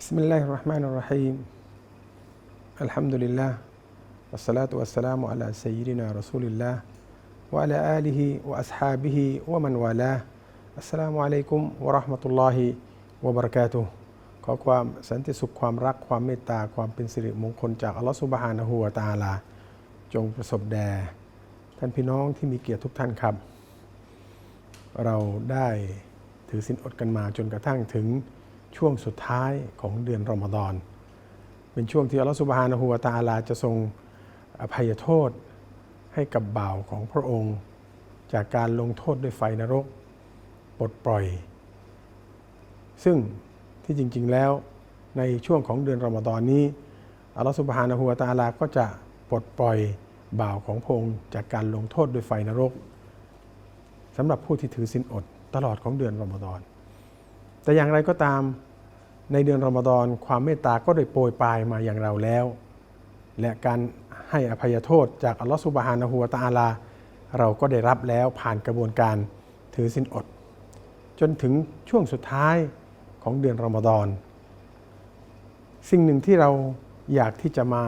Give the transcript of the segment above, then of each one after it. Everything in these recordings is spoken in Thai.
بسم الله الرحمن الرحيم الحمد لله والصلاة والسلام على سيدنا رسول الله وعلى آله وأصحابه ومن والاه السلام عليكم ورحمة الله وبركاته ขอความสันติสุขความรักความเมตตาความเป็นสิริมงคลจากอัลลอฮฺสุบฮานะฮูวะตะอาลา จงประสบแด่ท่านพี่น้องที่มีเกียรติทุกท่านครับ เราได้ถือศีลอดกันมาจนกระทั่งถึง ช่วงสุดท้ายของเดือนรอมฎอน เป็นช่วงที่อัลลอฮฺสุบฮานะฮูวะตาลาจะทรงอภัยโทษให้กับบ่าวของพระองค์ จากการลงโทษด้วยไฟนรกปลดปล่อย ซึ่งที่จริง ๆแล้วในช่วงของเดือนรอมฎอนนี้อัลลอฮฺสุบฮานะฮูวะตาลาก็จะปลดปล่อยบ่าวของพระองค์จากการลงโทษด้วยไฟนรกสำหรับผู้ที่ถือศีลอดตลอดของเดือนรอมฎอนแต่อย่างไรก็ตาม ในเดือนรอมฎอนความเมตตาก็ได้โปรยปลายมาอย่างเราแล้ว และการให้อภัยโทษจากอัลลอฮฺสุบฮานะฮูวะตะอาลา เราก็ได้รับแล้วผ่านกระบวนการถือศีลอด จนถึงช่วงสุดท้ายของเดือนรอมฎอนสิ่งหนึ่งที่เราอยากที่จะมา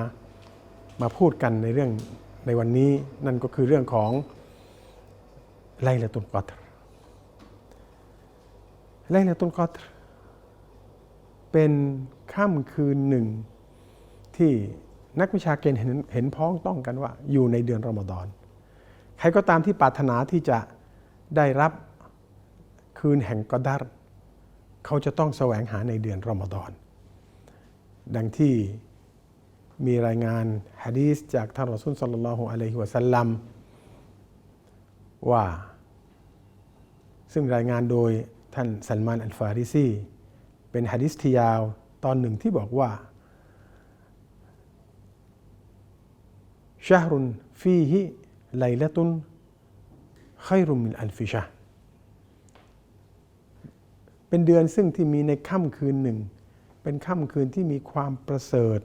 มาพูดกันในเรื่องในวันนี้นั่นก็คือเรื่องของไลละตุลกอตรไลละตุลกอตร เป็นค่ำคืนหนึ่ง ที่นักวิชาการเห็นเห็นพ้องต้องกันว่า อยู่ในเดือนรอมฎอน ใครก็ตามที่ปรารถนาที่จะได้รับคืนแห่งกอดัรเขาจะต้องแสวงหาในเดือนรอมฎอน ดังที่มีรายงานฮะดีษจากท่านรอซูลสัลลัลลอฮุอะลัยฮิวะสัลลัมว่า ซึ่งรายงานโดยท่านซัลมานอัลฟาริซี เป็นฮะดิษที่ยาวตอนหนึ่งที่บอกว่าชาฮรุนฟีฮิไลละตุนขัยรุมินอัลฟิชาเป็นเดือนซึ่งที่มีในค่ำคืนหนึ่ง เป็นค่ำคืนที่มีความประเสริฐ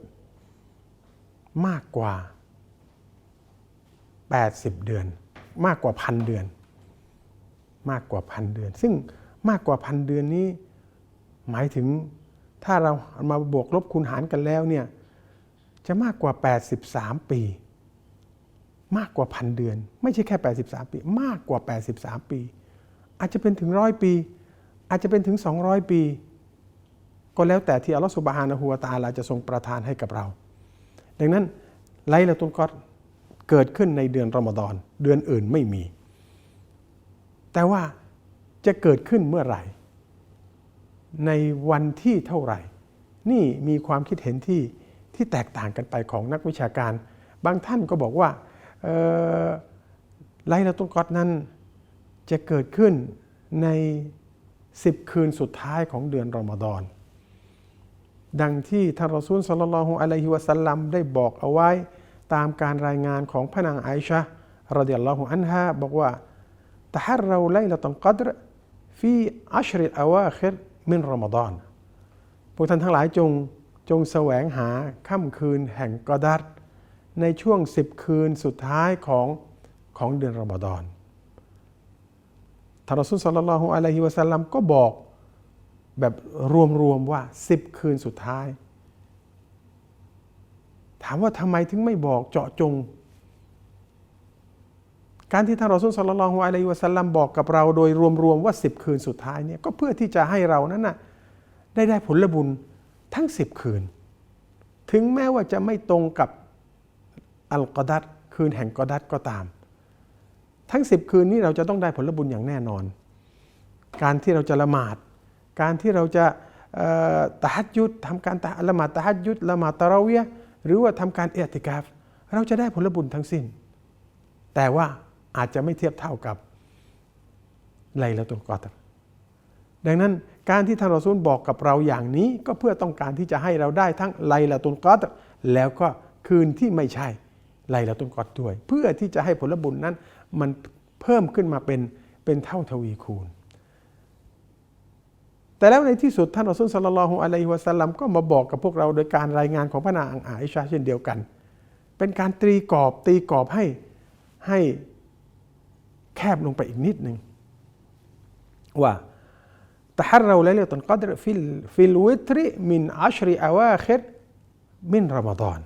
มากกว่า 80 เดือน มากกว่าพันเดือน มากกว่าพันเดือน ซึ่งมากกว่าพันเดือนนี้ หมายถึงถ้าเรามาบวกลบคูณหารกันแล้วเนี่ยจะมากกว่า 83 ปี มากกว่าพันเดือน ไม่ใช่แค่ 83 ปี มากกว่า 83 ปี อาจจะเป็นถึงร้อยปี อาจจะเป็นถึง 200 ปี ก็แล้วแต่ที่อัลลอฮฺสุบฮานะฮูวะตาลาจะทรงประทานให้กับเรา ดังนั้นไลละตุลกอดเกิดขึ้นในเดือนรอมฎอนเดือนอื่นไม่มี แต่ว่าจะเกิดขึ้นเมื่อไหร่ ในวันที่เท่าไหร่ นี่มีความคิดเห็นที่ที่แตกต่างกันไปของนักวิชาการ บางท่านก็บอกว่าไลละตุลกอดนั้นจะเกิดขึ้นในสิบคืนสุดท้ายของเดือนรอมฎอน ดังที่ท่านรอซูลสัลลัลลอฮุอะลัยฮิวะสัลลัมได้บอกเอาไว้ตามการรายงานของพระนางไอชะรดิยัลลอฮุอันฮาบอกว่าตะฮัรเราไลละตันกัดรฟีอัชริอาวาคิร มินรอมฎอนพวกท่านทั้งหลายจงจงแสวงหาค่ำคืนแห่งกอดัรในช่วงสิบคืนสุดท้ายของของเดือนรอมฎอนทารอซูลสัลลัลลอฮุอะลัยฮิวะสัลลัมก็บอกแบบรวมๆว่าสิบคืนสุดท้าย ถามว่าทำไมถึงไม่บอกเจาะจง การที่ท่านรอซูลสัลลัลลอฮุอะลัยฮิวะสัลลัมบอกกับเราโดยรวมๆว่าสิบคืนสุดท้ายเนี่ยก็เพื่อที่จะให้เรานั้นน่ะได้ได้ผลบุญทั้งสิบคืน ถึงแม้ว่าจะไม่ตรงกับอัลกอดัตคืนแห่งกอดัตก็ตาม ทั้งสิบคืนนี้เราจะต้องได้ผลบุญอย่างแน่นอน การที่เราจะละหมาด การที่เราจะตะฮัดยุดทำการละหมาดตะฮัดยุดละหมาดตะเราะเวียหรือว่าทำการเอติกาฟ เราจะได้ผลบุญทั้งสิ้น แต่ว่า อาจจะไม่เทียบเท่ากับไลละตุลกอตรดังนั้นการที่ท่านรอซูลบอกกับเราอย่างนี้ก็เพื่อต้องการที่จะให้เราได้ทั้งไลละตุลกอตรแล้วก็คืนที่ไม่ใช่ไลละตุลกอตด้วย เพื่อที่จะให้ผลบุญนั้นมันเพิ่มขึ้นมาเป็นเป็นเท่าทวีคูณ แต่แล้วในที่สุดท่านรอซูลสัลลัลลอฮุอะลัยฮิวะสัลลัมก็มาบอกกับพวกเราโดยการรายงานของพระนางอาอิชาเช่นเดียวกัน เป็นการตรีกรอบตีกรอบให้ให้ แคบลงไปอีกนิดหนึ่งว่าตะฮัรเราเลเลตันกัดรฟิลฟิลวิตริมินอัชริอาวาคิดมินรอมฎอน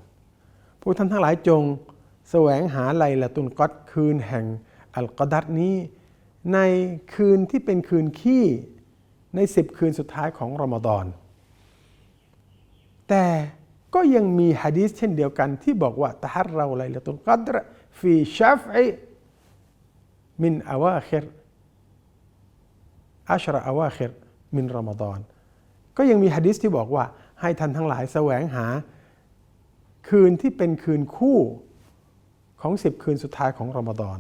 ผู้ท่านทั้งหลายจงแสวงหาไลละตุนกัดคืนแห่งอัลกดัดนี้ ในคืนที่เป็นคืนขี้ในสิบคืนสุดท้ายของรอมฎอนแต่ก็ยังมีฮะดีษเช่นเดียวกันที่บอกว่าตฮัรเราไลละตุนกัดรฟีชัฟไมินอาวาคิรอัชรอาวาคิรมินรอมฎอนก็ยังมีฮะดีษที่บอกว่าให้ท่านทั้งหลายแสวงหา คืนที่เป็นคืนคู่ของสิบคืนสุดท้ายของรอมฎอน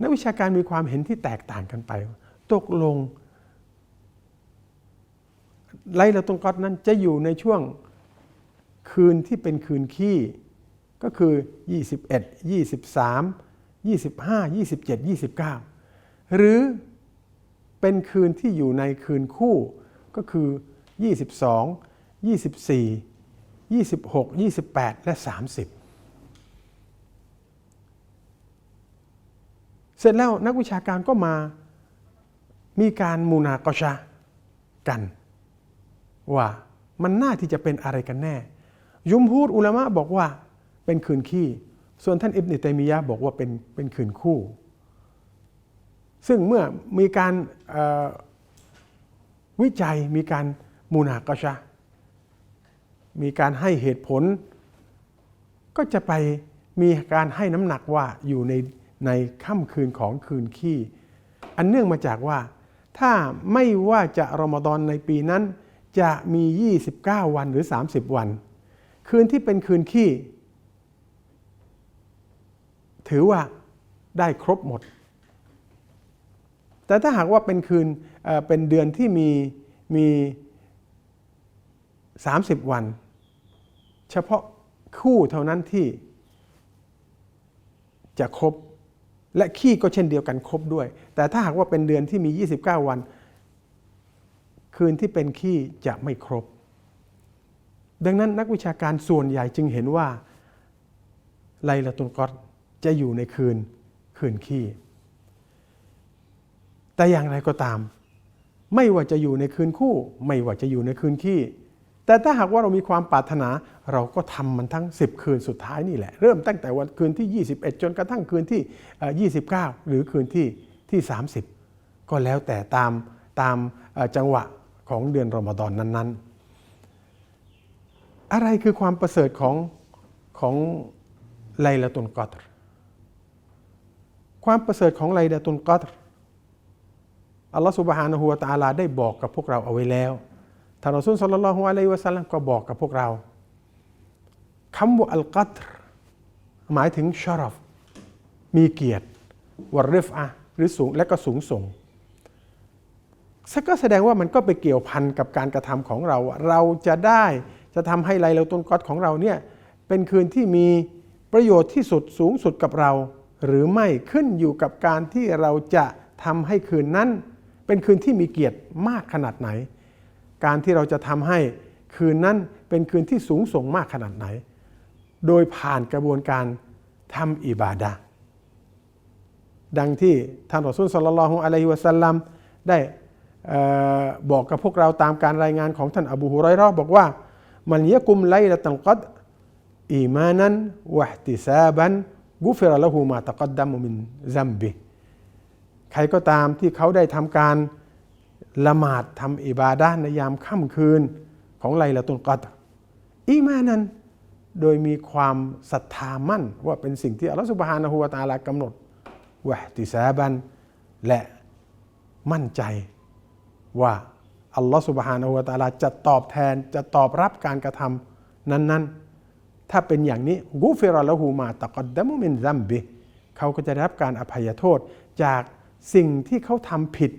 นักวิชาการมีความเห็นที่แตกต่างกันไป ตกลงไลลาตุลกอดนั้นจะอยู่ในช่วงคืนที่เป็นคืนขี้ ก็คือ 21 23 25 27 29 หรือเป็นคืนที่อยู่ในคืนคู่ก็คือ 22 24 26 28 และ 30 เสร็จแล้วนักวิชาการก็มามีการมูนากอชะกัน ว่ามันน่าที่จะเป็นอะไรกันแน่ ยุมพูดอุลามะบอกว่า เป็นคืนขี้ ส่วนท่านอิบนิตัยมียะบอกว่าเป็นเป็นคืนคู่ ซึ่งเมื่อมีการวิจัยมีการมูนากอชะ มีการให้เหตุผล ก็จะไปมีการให้น้ำหนักว่าอยู่ในในค่ำคืนของคืนขี้ อันเนื่องมาจากว่า ถ้าไม่ว่าจะรอมฎอนในปีนั้น จะมี 29 วันหรือ 30 วัน คืนที่เป็นคืนขี้ ถือว่าได้ครบหมด แต่ถ้าหากว่าเป็นคืนเเป็นเดือนที่มีมี 30 วัน เฉพาะคู่เท่านั้นที่จะครบ และขี้ก็เช่นเดียวกันครบด้วย แต่ถ้าหากว่าเป็นเดือนที่มี 29 วัน คืนที่เป็นขี้จะไม่ครบ ดังนั้นนักวิชาการส่วนใหญ่จึงเห็นว่าไลลาตุลกอด จะอยู่ในคืนคืนขี้ แต่อย่างไรก็ตาม ไม่ว่าจะอยู่ในคืนคู่ ไม่ว่าจะอยู่ในคืนขี้ แต่ถ้าหากว่าเรามีความปรารถนา เราก็ทำมันทั้ง 10 คืนสุดท้ายนี่แหละ เริ่มตั้งแต่วันคืนที่ 21 จนกระทั่งคืนที่เอ่อ29 หรือคืนที่ที่ 30 ก็แล้วแต่ตามตามจังหวะของเดือนรอมฎอนนั้น ๆ อะไรคือความประเสริฐของของไลลาตุนกอตร ความประเสริฐของไลลาตุนกอตรอัลลอฮฺสุบฮานะฮูวะตาลาได้บอกกับพวกเราเอาไว้แล้วท่านรอซูลสัลลัลลอฮุอะลัยฮิวะสัลลัมก็บอกกับพวกเราคำว่าอัลกัตรหมายถึงชารฟมีเกียรติวริฟอะหรือสูงและก็สูงส่งก็แสดงว่ามันก็ไปเกี่ยวพันกับการกระทำของเรา เราจะได้จะทำให้ไลลาตุนกอดของเราเนี่ยเป็นคืนที่มีประโยชน์ที่สุดสูงสุดกับเรา หรือไม่ขึ้นอยู่กับการที่เราจะทำให้คืนนั้น เป็นคืนที่มีเกียรติมากขนาดไหน การที่เราจะทำให้คืนนั้นเป็นคืนที่สูงส่งมากขนาดไหน โดยผ่านกระบวนการทำอิบาดะดังที่ท่านรอซูลสัลลัลลอฮุอะลัยฮิวะสัลลัมได้บอกกับพวกเราตามการรายงานของท่านอบูฮุไรเราะห์บอกว่า มันยะกุมไลละตันกัดอีมานันวะติซาบัน กุฟิรละหูมาตะกัดดัมมินซัมบิใครก็ตามที่เขาได้ทำการละหมาดทำอิบาดะห์ในยามค่ำคืนของไลละตุนกัดอีมานั้นโดยมีความศรัทธามั่นว่าเป็นสิ่งที่อัลลอฮฺสุบฮานะฮูวะตะอาลากำหนดวะติซาบันและมั่นใจว่าอัลลอฮฺสุบฮานะฮูวะตะอาลาจะตอบแทนจะตอบรับการกระทำนั้น ๆ ถ้าเป็นอย่างนี้กุฟิรละหูมาตะกัดดมุมินซัมบิเขาก็จะได้รับการอภัยโทษ จากสิ่งที่เขาทำผิด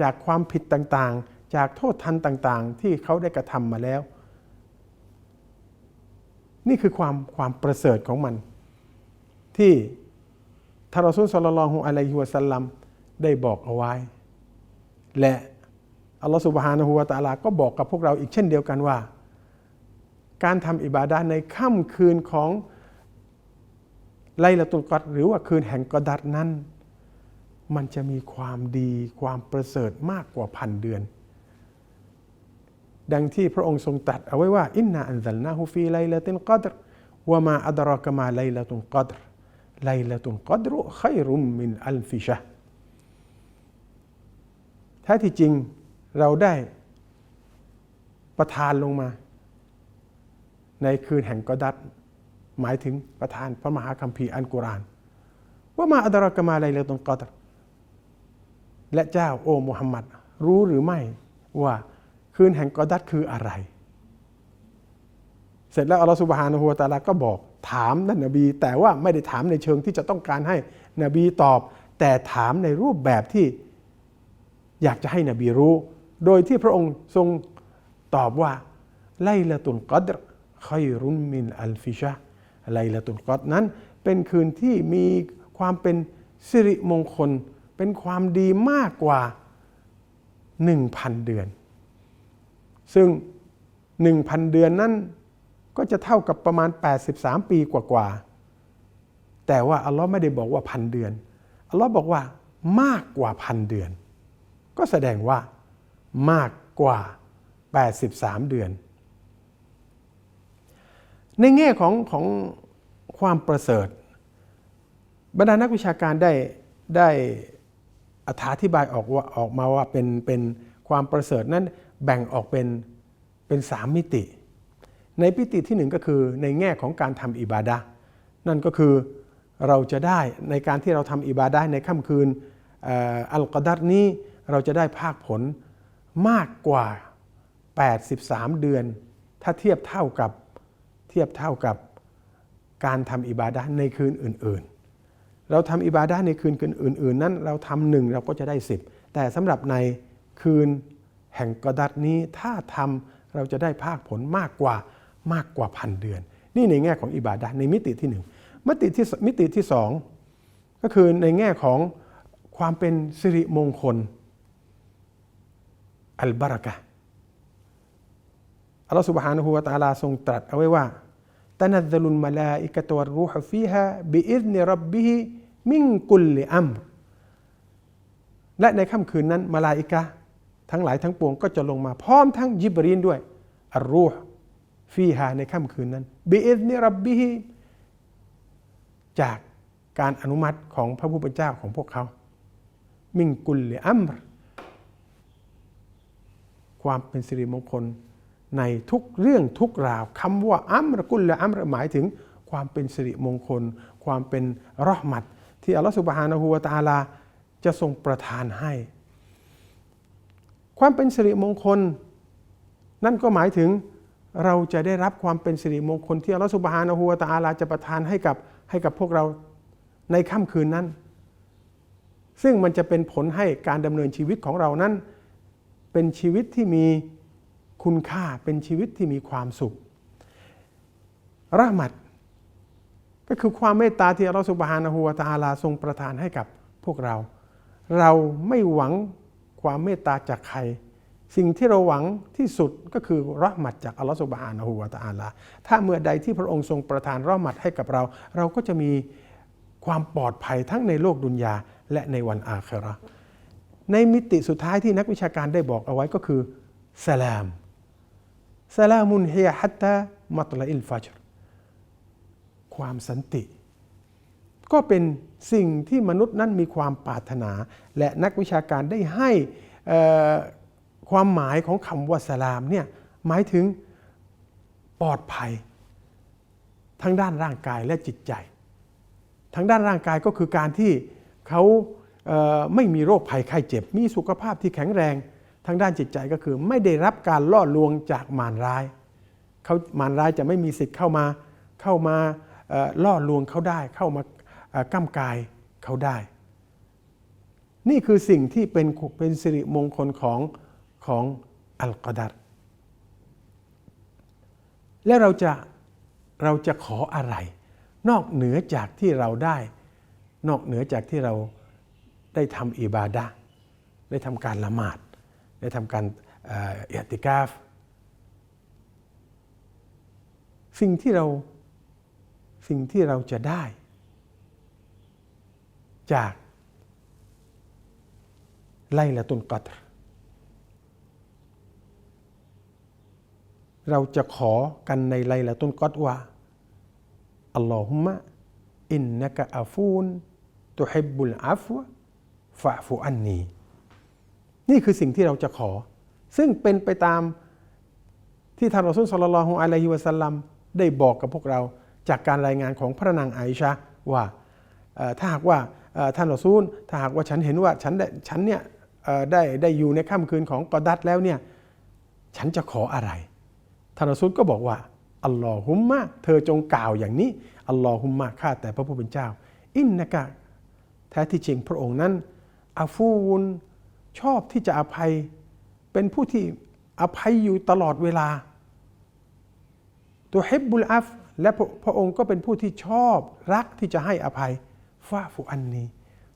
จากความผิดต่างๆ จากโทษทันต่างๆ ที่เขาได้กระทำมาแล้ว นี่คือความความประเสริฐของมัน ที่ทารอซุลสลลัลลอฮุอะลัยฮิวะสัลลัมได้บอกเอาไว้ และอัลลอฮฺสุบฮานะฮูวะตะอาลาก็บอกกับพวกเราอีกเช่นเดียวกันว่า การทำอิบาดะห์ในค่ำคืนของไลละตุลกอดหรือว่าคืนแห่งกอดัดนั้น มันจะมีความดีความประเสริฐมากกว่าพันเดือน ดังที่พระองค์ทรงตรัสเอาไว้ว่าอินนาอันซัลนาฮูฟีไลลาตินกัดรวะมาอัดรากมาไลลาตุนกัดรไลลาตุนกัดรุขัยรุมมินอัลฟิชะแท้ที่จริงเราได้ประทานลงมา ในคืนแห่งกอดัตหมายถึงประทานพระมหาคัมภีร์อันกุรอาน ว่ามาอัดรกะมาไลลาตุนกัดและเจ้าโอ้มุฮัมมัดรู้หรือไม่ว่าคืนแห่งกอดัตคืออะไร เสร็จแล้วอัลลอฮฺสุบฮานะฮูวะตาลาก็บอกถามนั่นนบี แต่ว่าไม่ได้ถามในเชิงที่จะต้องการให้นบีตอบ แต่ถามในรูปแบบที่อยากจะให้นบีรู้ โดยที่พระองค์ทรงตอบว่าไลละตุนกัดร คอยรุนมินอัลฟิชะไลละตุนกัดนั้นเป็นคืนที่มีความเป็นสิริมงคล เป็นความดีมากกว่า 1,000 เดือน ซึ่ง 1,000 เดือนนั้นก็จะเท่ากับประมาณ 83 ปีกว่าๆ แต่ว่าอัลลอฮ์ไม่ได้บอกว่าพันเดือน อัลลอฮ์บอกว่ามากกว่าพันเดือน ก็แสดงว่ามากกว่า 83 เดือน ในแง่ของของความประเสริฐ บรรดานักวิชาการได้ได้อธิบายออกว่าออกมาว่าเป็นเป็นความประเสริฐนั้นแบ่งออกเป็นเป็นสามมิติ ในมิติที่หนึ่งก็คือในแง่ของการทำอิบาดะนั่นก็คือเราจะได้ในการที่เราทำอิบาดะในค่ำคืนอัลกอดัรนี้เราจะได้ภาคผลมากกว่า 83 เดือน ถ้าเทียบเท่ากับ ทียบเท่ากับการทำอิบาดะในคืนอื่น ๆ เราทำอิบาดะในคืนอื่น ๆ นั้นเราทำหนึ่งเราก็จะได้ 10 แต่สำหรับในคืนแห่งกอดัดนี้ถ้าทำเราจะได้ภาคผลมากกว่ามากกว่าพันเดือน นี่ในแง่ของอิบาดะในมิติที่1มิติที่มิติที่สองก็คือในแง่ของความเป็นสิริมงคลอัลบารักะอัลลอฮฺสุบฮานะฮูวะตาลาทรงตรัสเอาไว้ว่า รับบิฮิมิงกุลลิอัมรและในค่ำคืนนั้นมาลาอิกะทั้งหลายทั้งปวงก็จะลงมาพร้อมทั้งยิบรีนด้วยอัลรูฮฟีฮาในค่ำคืนนั้นบิอิซนิรับบิฮิจากการอนุมัติของพระผู้เป็นเจ้าของพวกเขา มิงกุลลิอัมรความเป็นสิริมงคล ในทุกเรื่องทุกราวคำว่าอัมรกุลและอัมรหมายถึงความเป็นสิริมงคล ความเป็นรอหมัด ที่อัลลอฮฺสุบฮานะฮูวะตาลาจะทรงประทานให้ ความเป็นสิริมงคล นั่นก็หมายถึงเราจะได้รับความเป็นสิริมงคล ที่อัลลอฮฺสุบฮานะฮูวะตาลาจะประทานให้กับให้กับพวกเราในค่ำคืนนั้น ซึ่งมันจะเป็นผลให้การดำเนินชีวิตของเรานั้น เป็นชีวิตที่มี คุณค่าเป็นชีวิตที่มีความสุขระหมัด ก็คือความเมตตาที่อัลลอฮฺสุบฮานะฮูวะตอาลาทรงประทานให้กับพวกเรา เราไม่หวังความเมตตาจากใคร สิ่งที่เราหวังที่สุดก็คือรหมัดจากอัลลอฮฺสุบฮานะฮูวะตอาลา ถ้าเมื่อใดที่พระองค์ทรงประทานรหมัดให้กับเรา เราก็จะมีความปลอดภัยทั้งในโลกดุนยาและในวันอาคราในมิติสุดท้ายที่นักวิชาการได้บอกเอาไว้ก็คือสลาม สลามุนเฮียฮัตตามัตลอิลฟัจรความสันติ ก็เป็นสิ่งที่มนุษย์นั้นมีความปรารถนา และนักวิชาการได้ให้ความหมายของคำว่าสลามเนี่ยหมายถึงปลอดภัย ทั้งด้านร่างกายและจิตใจ ทั้งด้านร่างกายก็คือการที่เขาไม่มีโรคภัยไข้เจ็บ มีสุขภาพที่แข็งแรง ทางด้านจิตใจก็คือไม่ได้รับการล่อลวงจากมารร้ายเขามารร้ายจะไม่มีสิทธิ์เข้ามาเข้ามาล่อลวงเขาได้ เข้ามาก้ากายเขาได้ นี่คือสิ่งที่เป็นเป็นสิริมงคลของของอัลกอดัรและเราจะเราจะขออะไร นอกเหนือจากที่เราได้ นอกเหนือจากที่เราได้ทำอิบาดะได้ทำการละหมาด ได้ทำการเอติกาฟ สิ่งที่เราสิ่งที่เราจะได้ จากไลละตุนกัตรเราจะขอกันในไลละตุนกัตว่าอัลลอฮุมะอินนักอาฟูนตุฮิบบุลอัฟวะฟะฟูอันนี นี่คือสิ่งที่เราจะขอ ซึ่งเป็นไปตามที่ท่านรอซูลสุลลัลฮุอะลัยฮิวะสัลลัมได้บอกกับพวกเราจากการรายงานของพระนางไอชาว่าถ้าหากว่าท่านรอซูลถ้าหากว่าฉันเห็นว่าฉันฉันเนี่ยได้ได้อยู่ในค่ำคืนของกอดัดแล้วเนี่ยฉันจะขออะไรท่านรอซูลก็บอกว่าอัลลอฮุมมะเธอจงกล่าวอย่างนี้อัลลอฮุมมะข้าแต่พระผู้เป็นเจ้า อินนะกะแท้ที่จริงพระองค์นั้นอาฟูน ชอบที่จะอภัยเป็นผู้ที่อภัยอยู่ตลอดเวลา ตัวเฮบบุลอัฟและพระองค์ก็เป็นผู้ที่ชอบรักที่จะให้อภัยฟาฟุอันนี้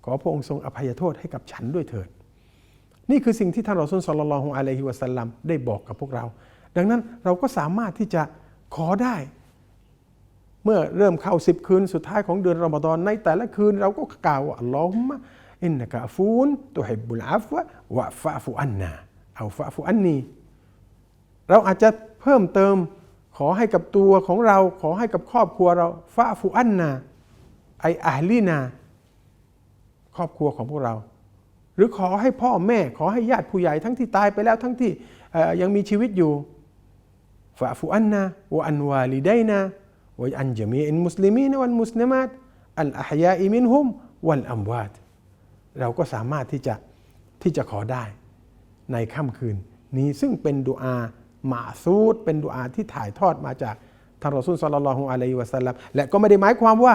ขอพระองค์ทรงอภัยโทษให้กับฉันด้วยเถิด นี่คือสิ่งที่ท่านรอซุลสลลัลลอฮุอะลัยฮิวะสัลลัมได้บอกกับพวกเรา ดังนั้นเราก็สามารถที่จะขอได้ เมื่อเริ่มเข้าสิบคืนสุดท้ายของเดือนรอมฎอนในแต่ละคืนเราก็กล่าวอัลลอฮุมะ อินนักะฟูนตุฮิบุลอัฟวะวะฟะฟุอันนาเอาฟะฟุอันนีเราอาจจะเพิ่มเติมขอให้กับตัวของเราขอให้กับครอบครัวเราฟะฟุอันนาไออาลีนา ครอบครัวของพวกเรา หรือขอให้พ่อแม่ขอให้ญาติผู้ใหญ่ทั้งที่ตายไปแล้วทั้งที่ยังมีชีวิตอยู่ฟะฟุอันนาวะอันวาลิดัยนาวอันจมีอินมุสลิมีนวันมุสลิมัตอัลอาฮยาอิมินฮุมวันอัมวาต เราก็สามารถที่จะที่จะขอได้ในค่ำคืนนี้ซึ่งเป็นดุอาหมาซูดเป็นดุอาที่ถ่ายทอดมาจากท่านรอซูลสัลลัลลอฮุอะลัยฮิวะสัลลัมและก็ไม่ได้หมายความว่า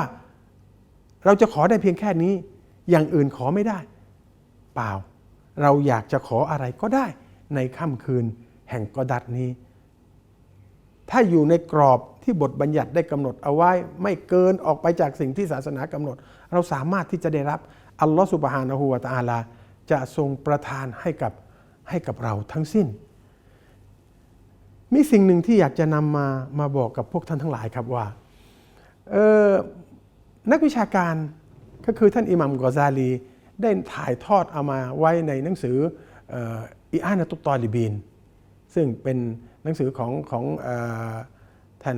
เราจะขอได้เพียงแค่นี้ อย่างอื่นขอไม่ได้ เปล่า เราอยากจะขออะไรก็ได้ ในค่ำคืนแห่งกอดัดนี้ ถ้าอยู่ในกรอบที่บทบัญญัติได้กำหนดเอาไว้ ไม่เกินออกไปจากสิ่งที่ศาสนากำหนด เราสามารถที่จะได้รับ อัลลอฮฺสุบฮานะฮูวาตาลา จะทรงประทานให้กับให้กับเราทั้งสิ้น มีสิ่งหนึ่งที่อยากจะนำมามาบอกกับพวกท่านทั้งหลายครับว่านักวิชาการก็คือท่านอิหมัมกอซาลี ได้ถ่ายทอดเอามาไว้ในหนังสืออิอานะตุตอลิบีน ซึ่งเป็นหนังสือของของท่าน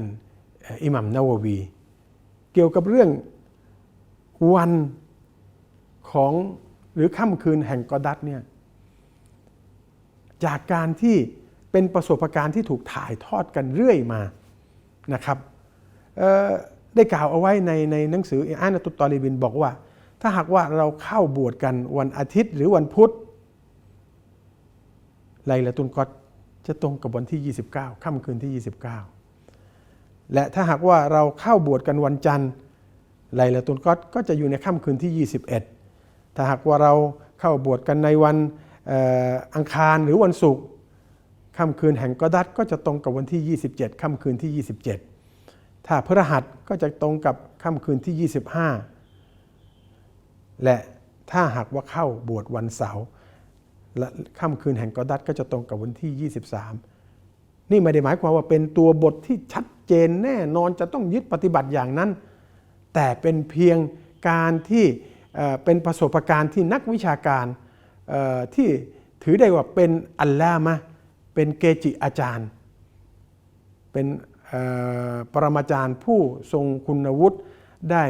อิหมัมนาววี เกี่ยวกับเรื่องวัน ของหรือค่ำคืนแห่งกอดัตเนี่ยจากการที่เป็นประสบการณ์ที่ถูกถ่ายทอดกันเรื่อยมานะครับได้กล่าวเอาไว้ในในหนังสืออานาตุตอลีบินบอกว่า ถ้าหากว่าเราเข้าบวชกันวันอาทิตย์หรือวันพุธไลละตุนกอดจะตรงกับวันที่ 29 ค่ำคืนที่ 29 และถ้าหากว่าเราเข้าบวชกันวันจันทร์ไลละตุนกอดก็จะอยู่ในค่ำคืนที่ 21 ถ้าหากว่าเราเข้าบวชกันในวันอังคารหรือวันศุกร์ค่ำคืนแห่งกอดัดก็จะตรงกับวันที่ 27 ค่ำคืนที่ 27 ถ้าพฤหัสก็จะตรงกับค่ำคืนที่ 25 และถ้าหากว่าเข้าบวชวันเสาร์และค่ำคืนแห่งกอดัดก็จะตรงกับวันที่ 23 นี่ไม่ได้หมายความว่าเป็นตัวบทที่ชัดเจนแน่นอนจะต้องยึดปฏิบัติอย่างนั้น แต่เป็นเพียงการที่ เป็นประสบการณ์ที่นักวิชาการที่ถือได้ว่าเป็นอัลลามะเป็นเกจิอาจารย์ เป็นปรมาจารย์ผู้ทรงคุณวุฒิได้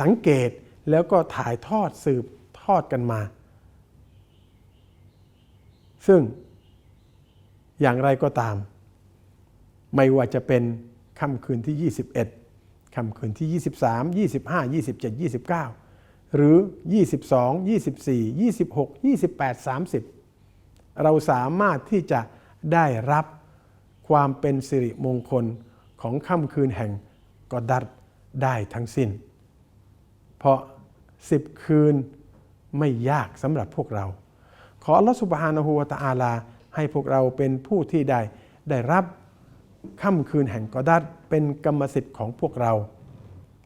สังเกตแล้วก็ถ่ายทอดสืบทอดกันมา ซึ่งอย่างไรก็ตาม ไม่ว่าจะเป็นค่ำคืนที่ 21ค่ำคืนที่ 23 25 27 29 หรือ 22 24 26 28 30 เราสามารถที่จะได้รับความเป็นสิริมงคลของค่ำคืนแห่งกอดัดได้ทั้งสิ้น เพราะสิบคืนไม่ยากสำหรับพวกเรา ขออัลลอฮฺสุบฮานะฮูวาตาอาลา ให้พวกเราเป็นผู้ที่ได้ได้รับค่ำคืนแห่งกอดัดเป็นกรรมสิทธิ์ของพวกเรา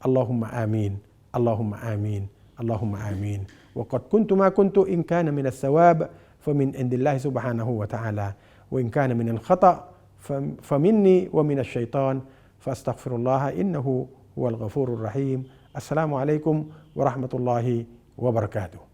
อัลลอฮุมะอามีนอัลลอฮุมะอามีน اللهم آمين. وقد كنت ما كنت إن كان من الثواب فمن عند الله سبحانه وتعالى. وإن كان من الخطأ فمني ومن الشيطان. فاستغفر الله إنه هو الغفور الرحيم. السلام عليكم ورحمة الله وبركاته.